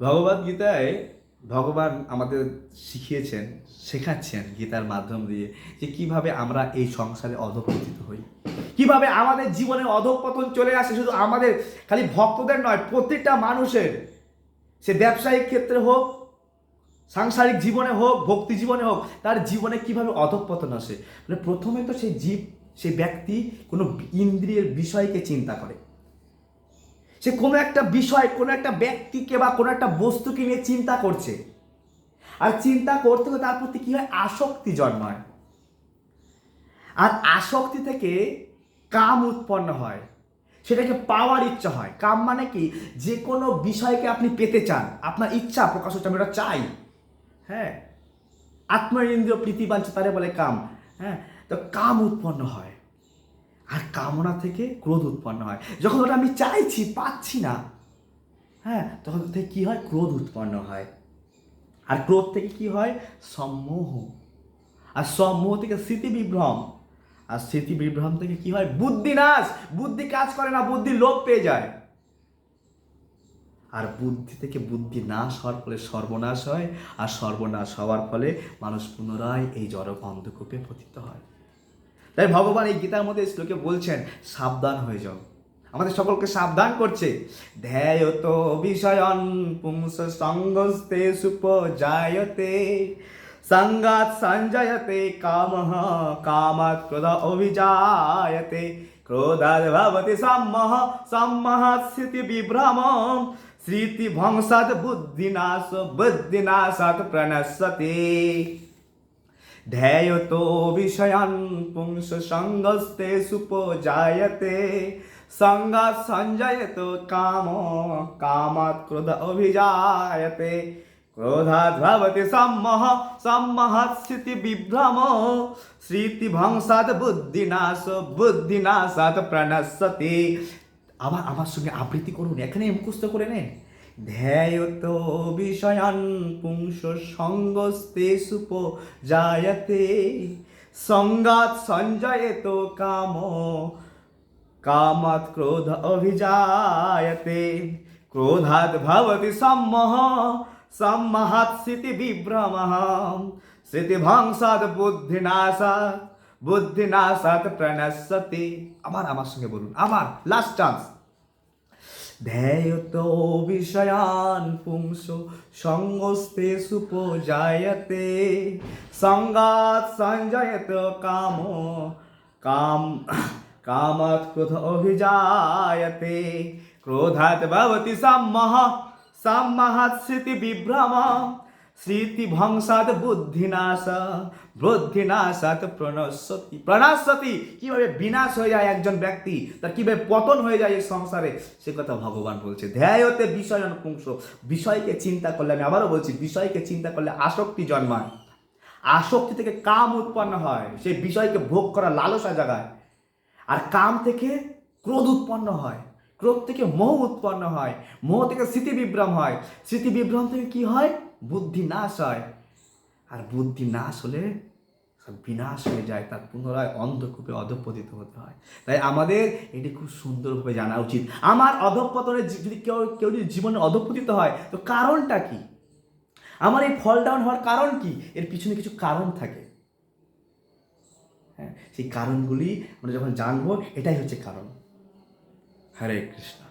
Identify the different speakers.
Speaker 1: ভগবদ গীতায় ভগবান আমাদের শিখিয়েছেন, শেখাচ্ছেন গীতার মাধ্যম দিয়ে যে কীভাবে আমরা এই সংসারে অধপতিত হই। কীভাবে আমাদের জীবনে অধপতন চলে আসে শুধু আমাদের, খালি ভক্তদের নয়, প্রত্যেকটা মানুষের। সে ব্যবসায়িক ক্ষেত্রে হোক, সাংসারিক জীবনে হোক, ভক্তি জীবনে হোক, তার জীবনে কীভাবে অধঃপতন আসে? মানে প্রথমে তো সেই জীব, সেই ব্যক্তি কোনো ইন্দ্রিয়ের বিষয়কে চিন্তা করে। সে কোনো একটা বিষয়, কোনো একটা ব্যক্তিকে বা কোনো একটা বস্তুকে নিয়ে চিন্তা করছে। আর চিন্তা করতে করতে তার প্রতি কি হয়? আসক্তি জন্মায়। আর আসক্তি থেকে কাম উৎপন্ন হয়। সেটাকে পাওয়ার ইচ্ছা হয়। কাম মানে কি? যে কোনো বিষয়কে আপনি পেতে চান। আপনার ইচ্ছা প্রকাশ হচ্ছে, আমি ওটা চাই। হ্যাঁ? আত্মইন্দ্রিয় প্রীতিবাঞ্চ তারে বলে কাম। হ্যাঁ? তো কাম উৎপন্ন হয়। আর কামনা থেকে ক্রোধ উৎপন্ন হয়। যখন ওটা আমি চাইছি, পাচ্ছি না হ্যাঁ তখন থেকে কী হয়? ক্রোধ উৎপন্ন হয়। আর ক্রোধ থেকে কি হয়? সম্মোহ। আর সম্মোহ থেকে স্মৃতি বিভ্রম। আর স্মৃতি বিভ্রম থেকে কি হয়? বুদ্ধিনাশ বুদ্ধি কাজ করে না, বুদ্ধি লোপ পেয়ে যায়। আর বুদ্ধি থেকে বুদ্ধি নাশ হওয়ার ফলে সর্বনাশ হয়। আর সর্বনাশ হওয়ার ফলে মানুষ পুনরায় এই জড় অন্ধকূপে পতিত হয়। তাই ভগবান এই গীতার মধ্যে শ্লোকে বলছেন, সাবধান হয়ে যাও। আমাদের সকলকে সাবধান করছে। ধ্যায়ত বিষয়ন পুংস সঙ্গস্তে সুপজায়তে সঙ্গাত সঞ্জয়তে কাম কামাত ক্রোধ অভিজায়তে ক্রোধাদ ভবতি সম্মহ সম্মহাত স্মৃতি বিভ্রম স্মৃতি ভংসাত বুদ্ধিনাশ বুদ্ধিনাশাত প্রণশ্যতে ধ্যায়তো বিষয়ান পুংস সঙ্গস্তে সুপজায়তে সঙ্গাত সঞ্জয়ত কাম কামাত ক্রোধ অভিজায়তে। ক্রোধাৎ ভবতি সম্মহ, সম্মহাৎ স্মৃতি বিভ্রম ভংসাৎ বুদ্ধিনাশ, বুদ্ধিনাশাৎ প্রণশ্যতি আবার আমার সঙ্গে আবৃত্তি করুন, এখানে মুখস্থ করে নেন। ধ্যায়ত বিষয়ান পুংস সঙ্গস্তে সুপ জায়তে সঙ্গাত সঞ্জয়ত কাম কামাত ক্রোধ অভিজায়তে। ক্রোধাৎ ভবতি সম্মহ, সম্মহাৎ স্মৃতি বিভ্রমঃ স্মৃতি ভংসাৎ বুদ্ধিনাশাৎ বুদ্ধিনাশাৎ প্রণশ্যতি আবার আমার সঙ্গে বলুন আবার লাস্ট চান্স ধ্যায়ত বিষয়ান পুংস সঙ্গস্তে সুপজায়তে। সঙ্গাত সঞ্জয়ত কাম কাম কামাত ক্রোধ অভিজায়তে। ক্রোধাৎ ভবতি সম্মহ, সম্মহাৎ স্মৃতি বিভ্রম। স্মৃতি ভংসাৎ বুদ্ধিনাশ বুদ্ধিনাশাৎ প্রণশ্যতি প্রণাশ্যতি কীভাবে বিনাশ হয়ে যায় একজন ব্যক্তি, তার কীভাবে পতন হয়ে যায় এই সংসারে, সে কথা ভগবান বলছে। ধ্যায়তে বিষয় পুংস, বিষয়কে চিন্তা করলে, আমি আবারও বলছি, বিষয়কে চিন্তা করলে আসক্তি জন্মায়। আসক্তি থেকে কাম উৎপন্ন হয় সেই বিষয়কে ভোগ করা লালসা জাগায়। আর কাম থেকে ক্রোধ উৎপন্ন হয়, ক্রোধ থেকে মোহ উৎপন্ন হয়, মোহ থেকে স্মৃতি বিভ্রম হয়। স্মৃতি বিভ্রম থেকে কি হয়? বুদ্ধি নাশ হয়। আর বুদ্ধি নাশ হলে বিনাশ হয়ে যায়, তার পুনরায় অন্ধকূপে অধপতিত হতে হয়। তাই আমাদের এটি খুব সুন্দরভাবে জানা উচিত। আমার অধপতনে যদি কেউ কেউ যদি জীবনে অধপতিত হয়, তো কারণটা কি? আমার এই ফল ডাউন হওয়ার কারণ কি? এর পিছনে কিছু কারণ থাকে। হ্যাঁ সেই কারণগুলি আমরা যখন জানব, এটাই হচ্ছে কারণ। হরে কৃষ্ণ।